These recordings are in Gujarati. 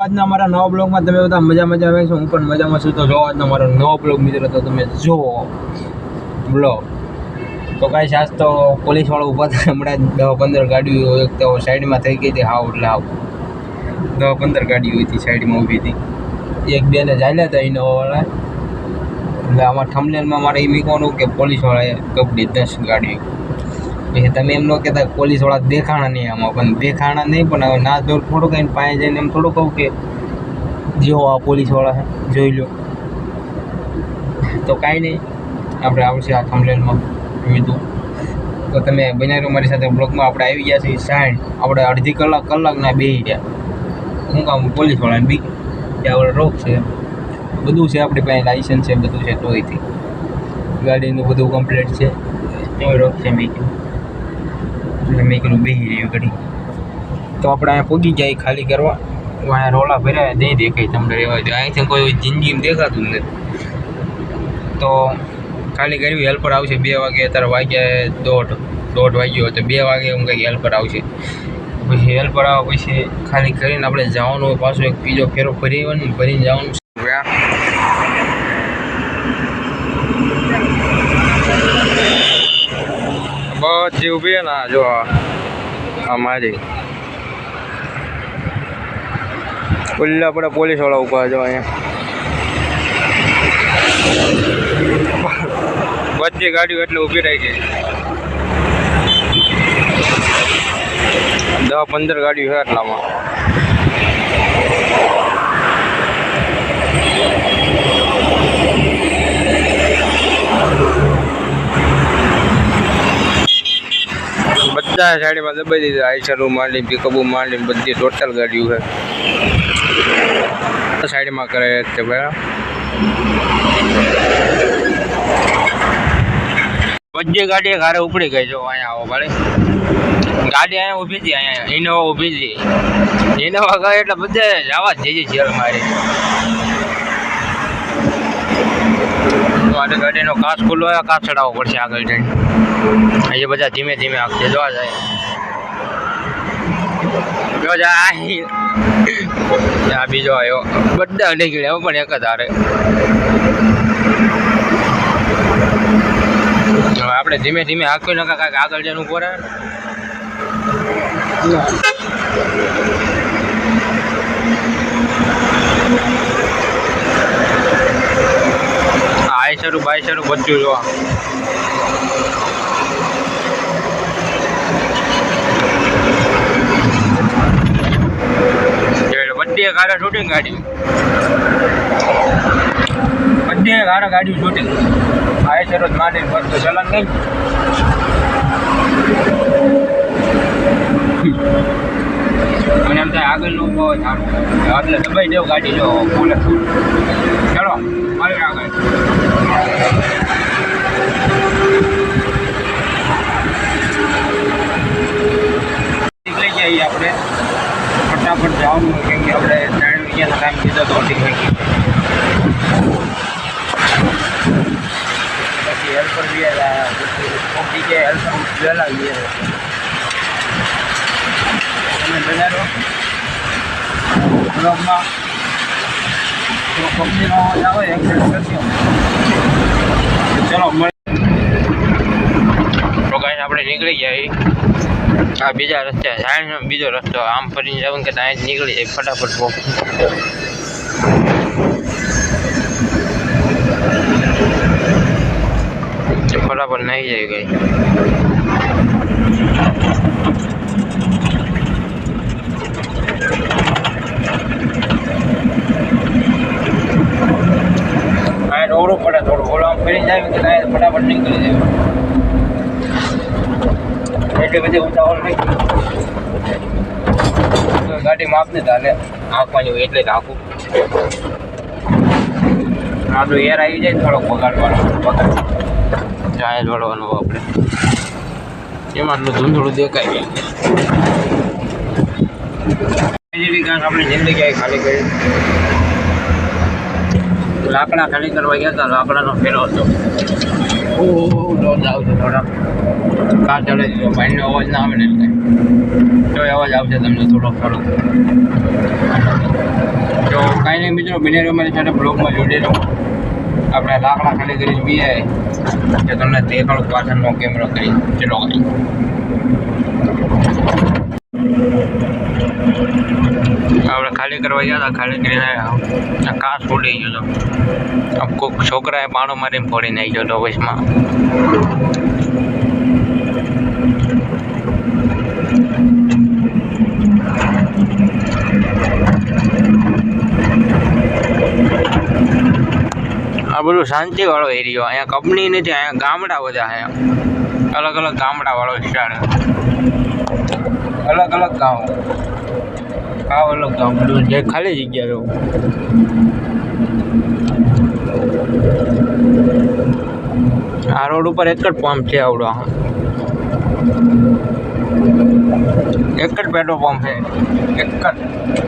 આજના અમારા નવા બ્લોગમાં તમે બધા મજા મજા આવે છે. હું પણ મજામાં છું. તો જો આજનો મારો નવો બ્લોગ મિત્રો, તો તમે જુઓ બ્લોગ. તો કાંઈ આજ તો પોલીસવાળો ઊભા હતા હમણાં જ દસ પંદર ગાડીઓ એક તો સાઈડમાં થઈ ગઈ હતી. હાવ એટલે હાવ. દસ પંદર ગાડીઓ હતી સાઈડમાં ઊભી હતી. એક બેને ચાલ્યા હતા ઇનોવાવાળા એટલે આમાં થમલેનમાં મારે એ મૂકવાનું કે પોલીસવાળાએ કપડી દસ ગાડીઓ. પછી તમે એમ ન કહેતા પોલીસવાળા દેખાણા નહીં આમાં, પણ દેખાણા નહીં, પણ હવે ના જોર થોડુંક એને પાસે જઈને એમ થોડું કહું કે જેવો આ પોલીસવાળા જોઈ લો તો કાંઈ નહીં, આપણે આવશે આ કમ્પ્લેનમાં કીધું, તો તમે બનાવી રહો મારી સાથે બ્લોગમાં આપણે આવી ગયા છીએ સાઠ આપણે અડધી કલાક, કલાકના બે ગયા. હું કામ પોલીસવાળાને બી કે આપણે રોક છે. બધું છે આપણી પાસે લાઇસન્સ છે, બધું છે, તોયથી. ગાડીનું બધું કમ્પ્લીટ છે. તોય રોક છે, મેં એટલે મેં કીધું બેસી રહ્યું ઘડી તો આપણે અહીંયા પૂગી જાય ખાલી કરવા. અહીંયા રોલા ભર્યા, નહીં દેખાય તમને રહેવા દે અહીંથી કોઈ જિંદગીમાં દેખાતું નથી. તો ખાલી કરવી હેલ્પર આવશે બે વાગે, અત્યારે વાગ્યા દોઢ દોઢ વાગ્યો તો બે વાગે હું કંઈક હેલ્પર આવશે. પછી હેલ્પર આવે પછી ખાલી કરીને આપણે જવાનું પાછું એક બીજો ફેરો ફરી આવવાનું ભરીને જવાનું છે બધી ઊભી ને જો આ મારી. ઓલા આપણે પોલીસવાળા ઊભા જો અહીંયા. બધી ગાડીઓ એટલે ઊભી રહી ગઈ દસ પંદર ગાડીઓ છે એટલામાં બધા સાઈડમાં દબાઈ દીધા. આઈસરું માંડી, પિકઅપો માંડી બધી ટોટલ ગાડીઓ છે. સાઈડમાં કરે છે ભાઈ? બધી ગાડી ઘરે ઉપડી ગઈ જો, અહીંયા આવો ભાઈ. ગાડી અહીંયા ઊભી હતી અહીંયા ઇનોવા ઊભી હતી ઇનોવા ગઈ એટલે બધે જવા જ જઈ જેલ મારી આજે ગાડીનો કાચ ખુલ્લો હોય કાચ ચડાવવો પડશે આગળ જઈને. અહીંયા બધા ધીમે ધીમે આપશે જોવા જાય. આ બીજો આવ્યો. બધા નીકળ્યા પણ એક જ હારે. આપણે ધીમે ધીમે આખી નકા કાંઈક આગળ જઈને ઊભો રહે. બાયસરું બધું જોવા. બધી ગાડા શૂટિંગ ગાડી બધી ગાડા ગાડી શૂટિંગ આયસર જ માંડી બસ તો ચલન નહીં. મને એમ થાય આગળનું બહુ સારું. એટલે દબાઈ દેવ ગાડી જો ચલો મારી આગળ નીકળી જઈએ આપણે ફટાફટ જવાનું કેમ કે આપણે ત્રણ વાગ્યાનો ટાઈમ કીધો તો અઢી વાગી પછી હેલ્પર બી કોઈક જગ્યાએ હેલ્પર વહેલા આવીએ તમે બનાવો બ્લોગમાં ચલો તો ગાઈસ આપણે નીકળી જાય આ બીજા રસ્તે સાઈડ બીજો રસ્તો, આમ ફરીને જવું કે ત્યાં નીકળી જાય, ફટાફટ પહોંચ ફટાફટ નહીં જાય ગઈ આ રોડું પડે ફરી જાય કે ત્યાં ફટાફટ નીકળી જાય. એટલી બધી ઉતાવળ નહીં. ગાડી માફ ને ચાલે આંખમાં હોય એટલે જ આંખું આપણું એર આવી જાય થોડોક બગાડવાનો બગાડ જાહેર દોડવાનું આપણે. એમાં આટલું ધૂંધળું દેખાય બીજી જેવી કાંઈક આપણી જિંદગી ખાલી કરી. લાકડા ખાલી કરવા ગયા હતા, લાકડાનો ફેરો હતો. આવશે થોડા. કાર ચડે છે ભાઈનો અવાજ ના આવે એટલે તો અવાજ આવશે તમને થોડોક થોડોક કંઈ મિત્રો બને રહ્યો મારી સાથે બ્લોગમાં જોડે રહો. આપણે લાકડા ખાલી કરીને બી તો તમને દેખાડું પાછળનો કેમેરો કરી, ચલો આપણે ખાલી કરવા ગયા હતા, ખાલી કરીને કાચ ફૂટી ગયો હતો કોઈક છોકરાએ પાણો મારીને ફોડી નાખ્યો હતો ઓફિસમાં આ બધું શાંતિવાળો એરિયો, અહીંયા કંપની નથી, અહીંયા ગામડા બધા અહીંયા અલગ અલગ ગામડાવાળો વિસ્તાર અલગ અલગ ગામ. ગામ અલગ ગામ બધું જે ખાલી જગ્યા રહું આ રોડ ઉપર એક જ પંપ છે આવડો એક જ પેટ્રોલ પંપ છે. એક જ.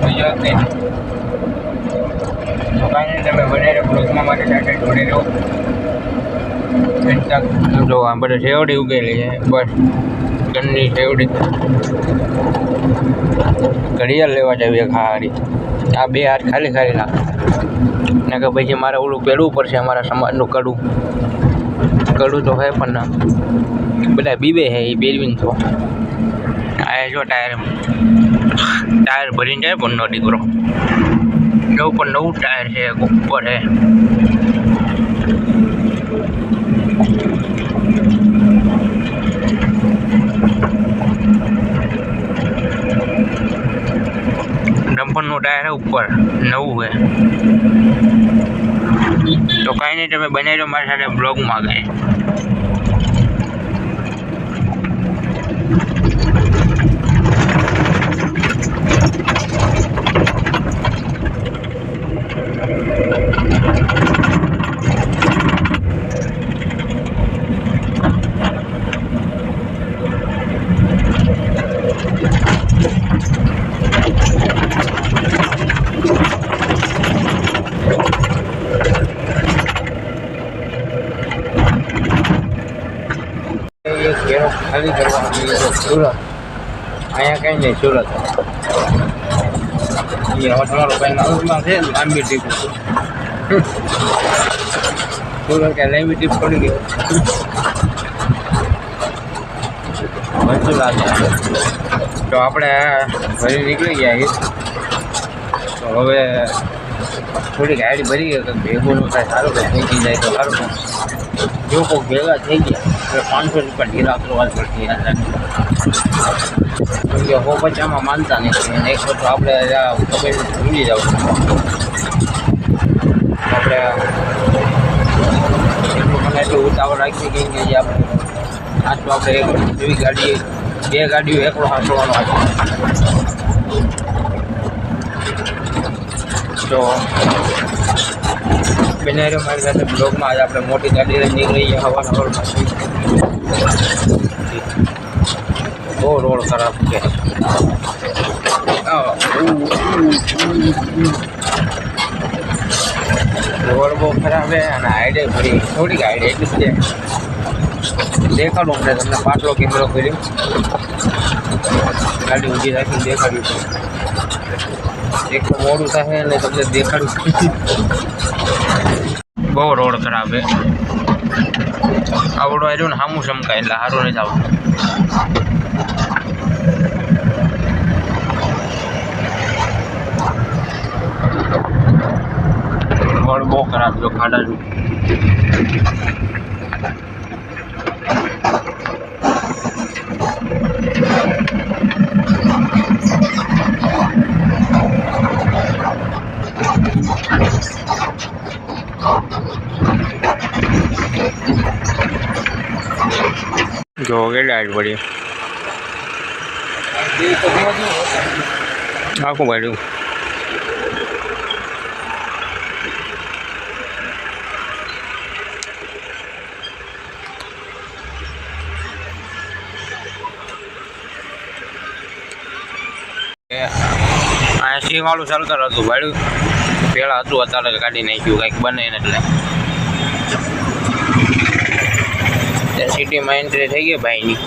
બીજો એક નહીં. તો કાંઈ નહીં, તમે વધારે બ્લોગમાં મારી સાથે જોડે રહો ઘંટા જો આ બધા શેવડી ઉગેલી છે, બસ. ઘરની ટેવડી ઘડિયાળ લેવા જઈએ ખારી આ બે હાથ ખાલી ખાલી ના. ને કે પછી મારે ઓલું પહેરવું પડશે અમારા સમાજનું કડું. કડું તો હે પણ ના. બધા બીબે હે એ પહેરવીને તો. આ જો ટાયર ટાયર ભરીને જાય પણ નો દીકરો. નવ પણ નવું ટાયર છે ઉપર છે ડમ્પરનું ટાયર ઉપર. નવું છે તો કાંઈ નહીં, તમે બનાવી દો, મારી સાથે બ્લોગમાં ગઈ એક ઘેરો ખાલી કરવાનો છે સુરત. અહીંયા કઈ નહીં સુરત. એ હવે તમારો ભાઈ છે લાંબી ટ્રીપ સુરત કે લાંબી ટીપ પડી ગયો છે તો આપણે ભરી નીકળી ગયા તો હવે થોડીક ગાડી ભરી ગયો તો ભેગું થાય, સારું કે થઈ જાય તો સારું કોઈ ભેગા થઈ ગયા, એટલે પાંચસો રૂપિયા ઢીલા કરવા પડતી કેમ કે હો બચામાં માનતા નથી અને એક વસ્તુ આપણે ખબર ભૂલી જાવ. આપણે એટલું મને એટલું ઉતાવળ રાખી કે કે જે આપણે આટલું આપણે એક એવી ગાડી, બે ગાડીઓ એકલો હાંસવાનો હતો. તો બેનારો મારી સાથે બ્લોગમાં આજે આપણે મોટી ગાડી નીકળી હવાના હવારમાંથી બહુ રોડ ખરાબ છે. રોડ બહુ ખરાબ છે અને હાઈડે ફરી થોડીક હાઈડે એટલી છે. દેખાડું આપણે તમને પાટલો કેમેરો કર્યો. ગાડી ઊભી રાખીને દેખાડ્યું એક તો મોડું થાય અને તમને દેખાડું. બહુ રોડ ખરાબ છે. આવડો આવ્યો ને સામું ચમકાય એટલે સારું નથી આવતું રોડ બહુ ખરાબ જો ખાડા ડાયટ પડી. આખું પડ્યું. સિંહ વાળું ચાલતર હતું ભાડ્યું પેલા હતું, અત્યારે કાઢી નાખ્યું, કંઈક બને એટલે. સિટીમાં એન્ટ્રી થઈ ગઈ ભાઈની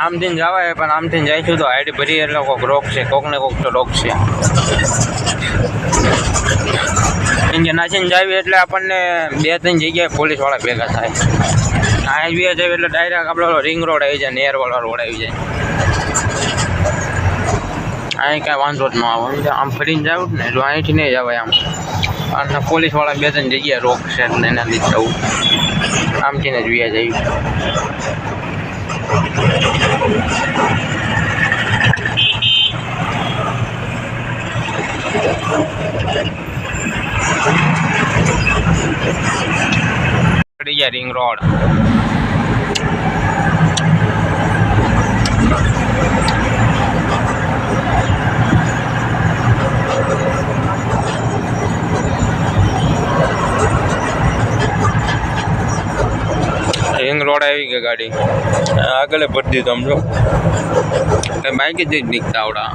આમથી જવાય પણ આમથી જઈશું તો હાઈડ ભરી એટલે કોઈક રોક છે કોક ને કોક તો રોક છે કેમ કે નાસીને જાવી એટલે આપણને બે ત્રણ જગ્યાએ પોલીસવાળા ભેગા થાય. હાઈવે જાય એટલે ડાયરેક્ટ આપણો રિંગ રોડ આવી જાય નેરવાળા રોડ આવી જાય. અહીં કાંઈ વાંધો જ ન આવે? આમ ફરીને જાવ ને જો અહીંથી નહીં જવાય આમ. અને પોલીસવાળા બે ત્રણ જગ્યાએ રોકશે એટલે એના લીધે જવું. આમથી ને જ વ્યા ગયા રિંગ રોડ રિંગ રોડ આવી ગઈ ગાડી. આગળ ભરી દીધું સમજો બાઈક જ નીકળતા આવડા.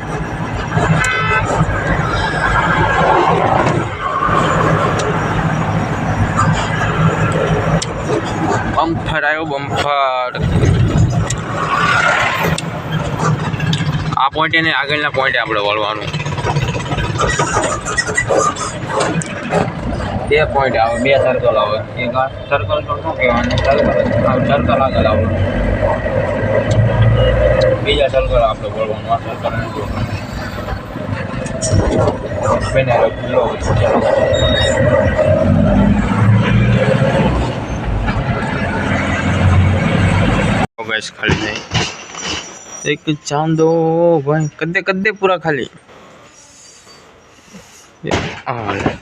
બમ્ફર આવ્યો, બમ્ફર. આ પોઈન્ટ એને આગળના પોઈન્ટે આપણે વળવાનું. બે પોઈન્ટ આવે, બે સર્કલ આવે. એક આ સર્કલ તો શું કહેવાનું સર્કલ સર્કલ આગળ આવે. બીજા સર્કલ આપણે વળવાનું, આ સર્કલ નથી બેને નહીં. એક ચાંદો, ભાઈ, કદે કદે પૂરા ખાલી. આ લે.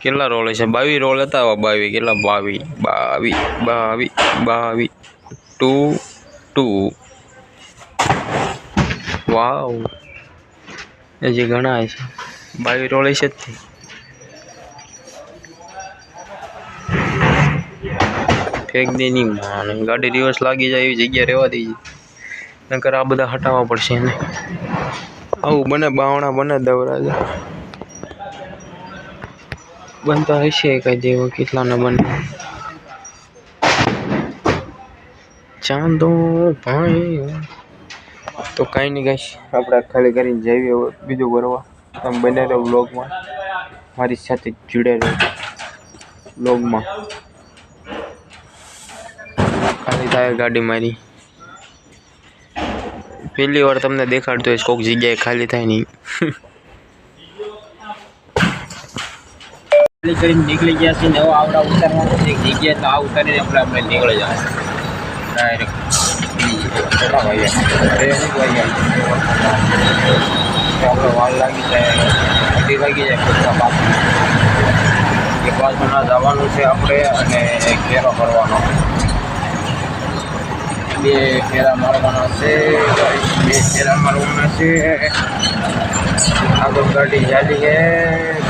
કેટલા રોલ છે? બાવી રોલ હતા બાવી. કેટલા? બાવી બાવી બાવી બાવી. ટુ ટુ વાવ હજી ઘણા છે. બાવી રોલ છે જ ફેંક દે નહીં. માને ગાડી રિવર્સ લાગી જાય એવી જગ્યા રહેવા દેજે. નકર આ બધા હટાવવા પડશે એને. આવું બને બાવણા બને દવરાજા બનતા હશે કઈ દેવો કેટલાના બને. ચાંદો ભાઈ. તો કાંઈ નહીં ગાઈશ આપણે ખાલી કરીને જઈએ બીજું કરવા તમે બને રહો વ્લોગમાં મારી સાથે જોડે રહો. વ્લોગમાં ખાલી થાય ગાડી મારી. પહેલી વાર તમને દેખાડતો હોય કોઈક જગ્યાએ ખાલી થાય નહીં કરીને નીકળી ગયા છે ને હવે આવડા ઉતારવાનું એક જગ્યાએ તો આ ઉતારીને આપણે આપણે નીકળી જવાનું. ડાયરેક્ટ આપણે વાર લાગી જાય અઢી વાગી જાય, પાછું એક વાગના જવાનું છે આપણે અને ઘેરો કરવાનો. બે ફેરા મારવાના છે, બે ફેરા મારવાના છે. આગળ ગાડી ચાલી છે,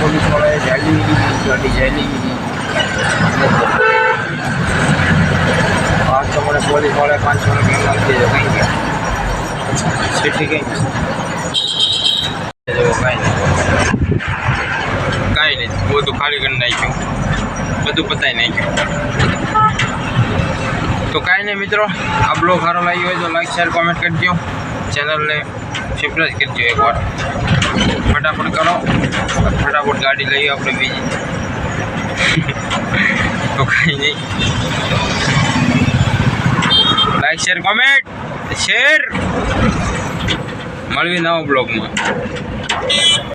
પોલીસ વાળાએ ચાલી ગાડી ચાલી પાંચસો મને પોલીસ વાળાએ પાંચસો ને કેમ નાખી દેજો કઈ ગયા? સીટી કઈ? કાંઈ નહીં. બધું ખાલી કરી નાખ્યું. બધું પતાવી નાખ્યું. તો કાંઈ નહીં મિત્રો, આ બ્લોગ સારો લાગ્યો હોય તો લાઈક શેર કોમેન્ટ કરજો. ચેનલને સબસ્ક્રાઈબ કરજો એકવાર. ફટાફટ કરો. ફટાફટ ગાડી લઈએ આપણે બીજી. તો કાંઈ નહીં. લાઈક શેર કોમેન્ટ શેર મળવી નવા બ્લોગમાં.